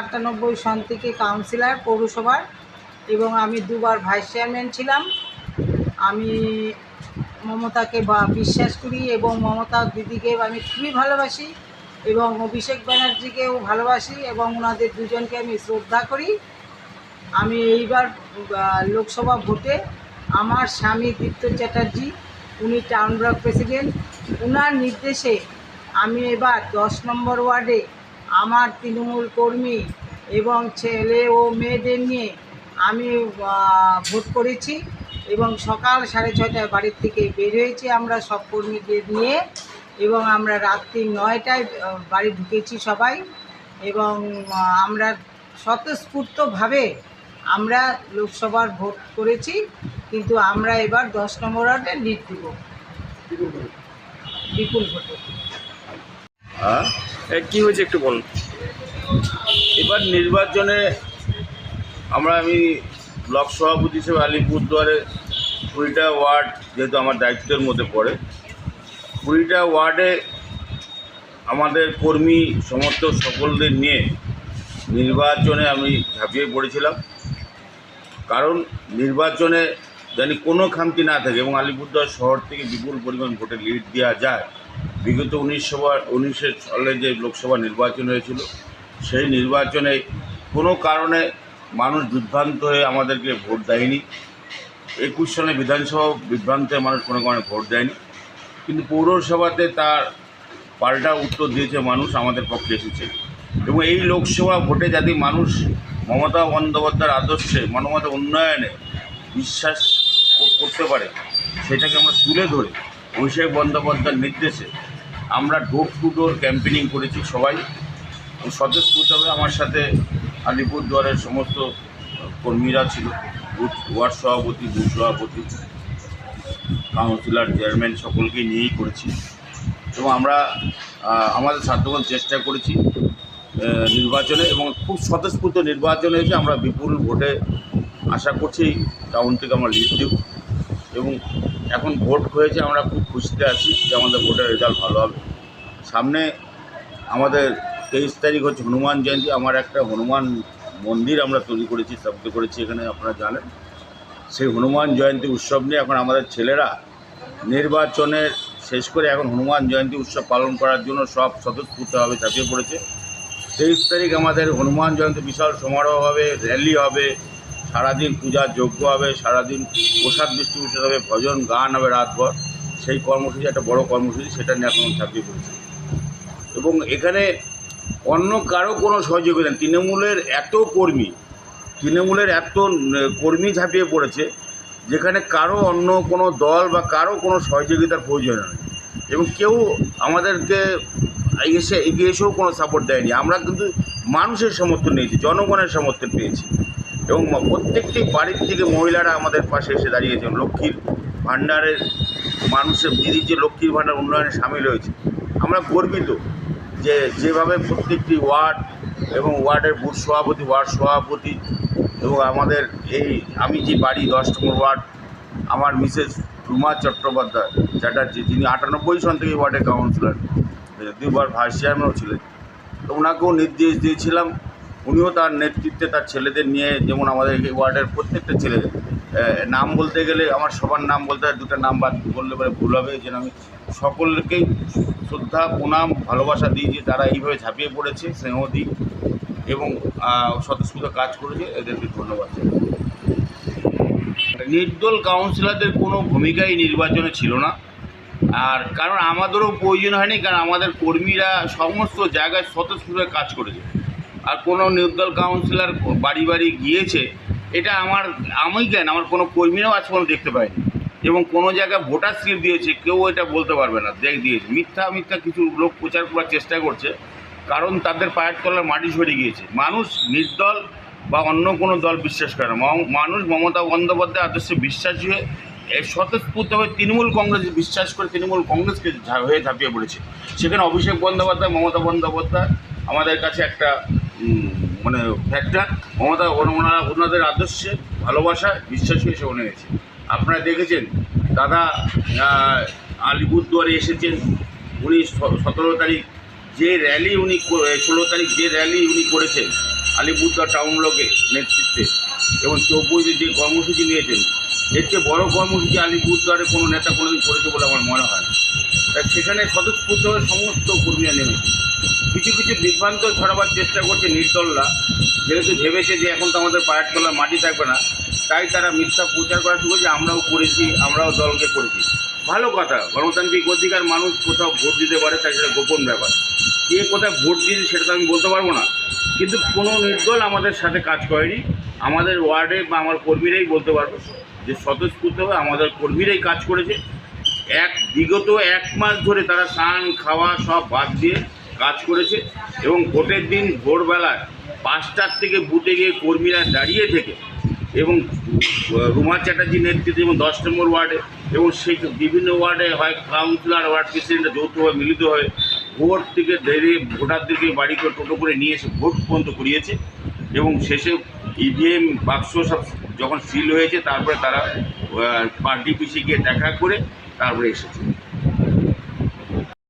আটানব্বই সন থেকে কাউন্সিলর, পৌরসভার এবং আমি দুবার ভাইস চেয়ারম্যান ছিলাম। আমি মমতাকে বা বিশ্বাস করি এবং মমতা দিদিকে আমি খুবই ভালোবাসি এবং অভিষেক ব্যানার্জিকেও ভালোবাসি এবং ওনাদের দুজনকে আমি শ্রদ্ধা করি। আমি এইবার লোকসভা ভোটে আমার স্বামী দীপ্ত চ্যাটার্জি, উনি টাউন ব্লক প্রেসিডেন্ট। ওনার নির্দেশে আমি এবার দশ নম্বর ওয়ার্ডে আমার তৃণমূল কর্মী এবং ছেলে ও মেয়েদের নিয়ে আমি ভোট করেছি এবং সকাল সাড়ে ছয়টায় বাড়ির থেকে বের হয়েছি আমরা সব কর্মীদের নিয়ে এবং আমরা রাত্রি নয়টায় বাড়ি ঢুকেছি সবাই এবং আমরা স্বতঃস্ফূর্তভাবে আমরা লোকসভার ভোট করেছি কিন্তু আমরা এবার দশ নম্বর ওয়ার্ডে লিড দেব। বিপুল ভোটে। হ্যাঁ? কি হয়েছে একটু বলুন। এবার নির্বাচনে আমরা আমি ব্লক সভাপতি হিসেবে আলিপুরদুয়ারে কুড়িটা ওয়ার্ড যেহেতু আমার দায়িত্বের মধ্যে পড়ে, কুড়িটা ওয়ার্ডে আমাদের কর্মী সমর্থক সকলদের নিয়ে নির্বাচনে আমি ঝাঁপিয়ে পড়েছিলাম। কারণ নির্বাচনে জানি কোনো খামতি না থাকে এবং আলিপুরদুয়ার শহর থেকে বিপুল পরিমাণ ভোটে লিড দেওয়া যায়। বিগত উনিশ সভা উনিশের সালে যে লোকসভা নির্বাচন হয়েছিল, সেই নির্বাচনে কোনো কারণে মানুষ বিভ্রান্ত হয়ে আমাদেরকে ভোট দেয়নি। একুশ সালে বিধানসভা বিভ্রান্তে মানুষ কোনো কারণে ভোট দেয়নি। কিন্তু পৌরসভাতে তার পাল্টা উত্তর দিয়েছে মানুষ, আমাদের পক্ষে এসেছে। এবং এই লোকসভা ভোটে যাতে মানুষ মমতা বন্দ্যোপাধ্যায়ের আদর্শে মানবতা উন্নয়নে বিশ্বাস করতে পারে, সেটাকে আমরা তুলে ধরে অভিষেক বন্দ্যোপাধ্যায়ের নির্দেশে আমরা ডোর টু ডোর ক্যাম্পেনিং করেছি সবাই। স্বতঃস্ফূর্তভাবে আমার সাথে আলিপুরদুয়ারের সমস্ত কর্মীরা ছিল। ওয়ার্ড সভাপতি, বুথ সভাপতি, কাউন্সিলর, চেয়ারম্যান সকলকে নিয়েই করেছি। এবং আমরা আমাদের সাধ্যমতো চেষ্টা করেছি নির্বাচনে এবং খুব স্বতঃস্ফূর্ত নির্বাচন হয়েছে আমরা বিপুল ভোটে আশা করছি টাউন থেকে আমরা লিড দেব। এবং এখন ভোট হয়েছে, আমরা খুব খুশিতে আছি যে আমাদের ভোটের রেজাল্ট ভালো হবে। সামনে আমাদের তেইশ তারিখ হচ্ছে হনুমান জয়ন্তী, আমার একটা হনুমান মন্দির আমরা তৈরি করেছি স্থাপিত করেছি এখানে আপনারা জানেন। সেই হনুমান জয়ন্তী উৎসব নিয়ে এখন আমাদের ছেলেরা নির্বাচনের শেষ করে এখন হনুমান জয়ন্তী উৎসব পালন করার জন্য সব স্বতঃস্ফূর্তভাবে ঝাঁপিয়ে পড়েছে। তেইশ তারিখ আমাদের হনুমান জয়ন্তী বিশাল সমারোহ হবে র্যালি হবে। সারাদিন পূজার যজ্ঞ হবে, সারাদিন প্রসাদ ডিস্ট্রিবিউশন হবে, ভজন, গান হবে রাতভর। সেই কর্মসূচি, একটা বড় কর্মসূচি, সেটা নিয়ে এখন ঝাঁপিয়ে পড়েছে এবং এখানে অন্য কারও কোনো সহযোগিতা তৃণমূলের এত কর্মী, তৃণমূলের এত কর্মী ঝাঁপিয়ে পড়েছে, যেখানে কারও অন্য কোনো দল বা কারও কোনো সহযোগিতার প্রয়োজন নেই। এবং কেউ আমাদেরকে এসে, এগিয়ে এসেও কোনো সাপোর্ট দেয়নি। আমরা কিন্তু মানুষের সমর্থন নিয়েছি, জনগণের সমর্থন পেয়েছি। এবং প্রত্যেকটি বাড়ির থেকে মহিলারা আমাদের পাশে এসে দাঁড়িয়েছেন। লক্ষ্মীর ভাণ্ডারের মানুষের, দিদির যে লক্ষ্মীর ভাণ্ডার উন্নয়নে সামিল হয়েছে। আমরা গর্বিত যে যেভাবে প্রত্যেকটি ওয়ার্ড এবং ওয়ার্ডের বুথ সভাপতি, ওয়ার্ড সভাপতি এবং আমাদের এই আমি যে বাড়ি, দশ নম্বর ওয়ার্ড, আমার মিসেস রুমা চট্টোপাধ্যায় চ্যাটার্জি, যিনি আটানব্বই সন থেকে ওয়ার্ডের কাউন্সিলর দুবার ভাইস চেয়ারম্যানও ছিলেন। তো ওনাকেও নির্দেশ দিয়েছিলাম উনিও তার নেতৃত্বে তার ছেলেদের নিয়ে যেমন আমাদের এই ওয়ার্ডের প্রত্যেকটা ছেলেদের নাম বলতে গেলে আমার সবার নাম বলতে হয়, দুটো নাম বাদ বললে পরে ভুল হবে যেন আমি সকলকেই শ্রদ্ধা, প্রণাম, ভালোবাসা দিই যে তারা এইভাবে ঝাঁপিয়ে পড়েছে, স্নেহ দিই এবং স্বতঃস্ফূর্ত কাজ করেছে, এদেরকে ধন্যবাদ নির্দল কাউন্সিলরদের কোনো ভূমিকাই নির্বাচনে ছিল না, আর কারণ আমাদেরও প্রয়োজন হয়নি, কারণ আমাদের কর্মীরা সমস্ত জায়গায় স্বতঃস্ফূর্ত কাজ করেছে। আর কোনো নির্দল কাউন্সিলর বাড়ি বাড়ি গিয়েছে, এটা আমার, আমি কেন? আমার কোনো কর্মীরাও আজ পর্যন্ত দেখতে পাইনি। এবং কোনো জায়গায় ভোটার স্লিপ দিয়েছে, কেউ এটা বলতে পারবে না, দেখ দিয়েছে। মিথ্যা মিথ্যা কিছু লোক প্রচার করার চেষ্টা করছে, কারণ তাদের পায়ের তলার মাটি সরে গিয়েছে। মানুষ নির্দল বা অন্য কোনো দল বিশ্বাস করে না। মানুষ মমতা বন্দ্যোপাধ্যায় আদর্শে বিশ্বাসী হয়ে স্বতঃস্ফূর্তভাবে তৃণমূল কংগ্রেস বিশ্বাস করে তৃণমূল কংগ্রেসকে হয়ে ঝাঁপিয়ে পড়েছে। সেখানে অভিষেক বন্দ্যোপাধ্যায়, মমতা বন্দ্যোপাধ্যায় আমাদের কাছে একটা মানে ফ্যাক্টর মমতা ওনারা ওনাদের আদর্শে ভালোবাসা বিশ্বাসী এসে উনি গেছে। আপনারা দেখেছেন, দাদা আলিপুরদুয়ারে এসেছেন, উনি সতেরো তারিখ, যে র্যালি উনি ষোলো তারিখ যে র্যালি উনি করেছেন, আলিপুরদুয়ার টাউন ব্লকে নেতৃত্বে, এবং চব্বিশে যে কর্মসূচি নিয়েছেন, এর চেয়ে বড় কর্মসূচি আলিপুরদুয়ারে কোনো নেতা কোনোদিন করেছে বলে আমার মনে হয় সেখানে স্বতঃস্ফূর্তভাবে সমস্ত কর্মীরা নেমেছে কিছু কিছু বিভ্রান্ত ছড়াবার চেষ্টা করছে নির্দলরা। যেহেতু ভেবেছে যে এখন তো আমাদের পায়ের তলায় মাটি থাকবে না, তাই তারা মিথ্যা প্রচার করা শুরু করেছে, আমরাও করেছি, আমরাও দলকে করেছি। ভালো কথা, গণতান্ত্রিক অধিকার মানুষ কোথাও ভোট দিতে পারে, তাই সেটা গোপন ব্যাপার। কে কোথায় ভোট দিয়েছে সেটা তো আমি বলতে পারব না। কিন্তু কোনো নির্দল আমাদের সাথে কাজ করেনি। আমাদের ওয়ার্ডে বা আমার কর্মীরাই বলতে পারব যে স্বতঃস্ফূর্তভাবে আমাদের কর্মীরাই কাজ করেছে। এক, বিগত এক মাস ধরে তারা স্নান, খাওয়া সব বাদ দিয়ে কাজ করেছে এবং ভোটের দিন ভোরবেলায় পাঁচটার থেকে বুথে গিয়ে কর্মীরা দাঁড়িয়ে থেকে এবং রুমা চ্যাটার্জির নেতৃত্বে এবং দশ নম্বর ওয়ার্ডে এবং সেই বিভিন্ন ওয়ার্ডে হয় কাউন্সিলর, ওয়ার্ড প্রেসিডেন্ট যৌথভাবে মিলিত হয়ে ভোট থেকে দাঁড়িয়ে ভোটারদেরকে বাড়ি করে টোটো করে নিয়ে এসে ভোট পর্যন্ত করিয়েছে এবং শেষে ইভিএম বাক্স সব যখন সিল হয়েছে, তারপরে তারা পার্টি পিছিয়ে গিয়ে দেখা করে তারপরে এসেছে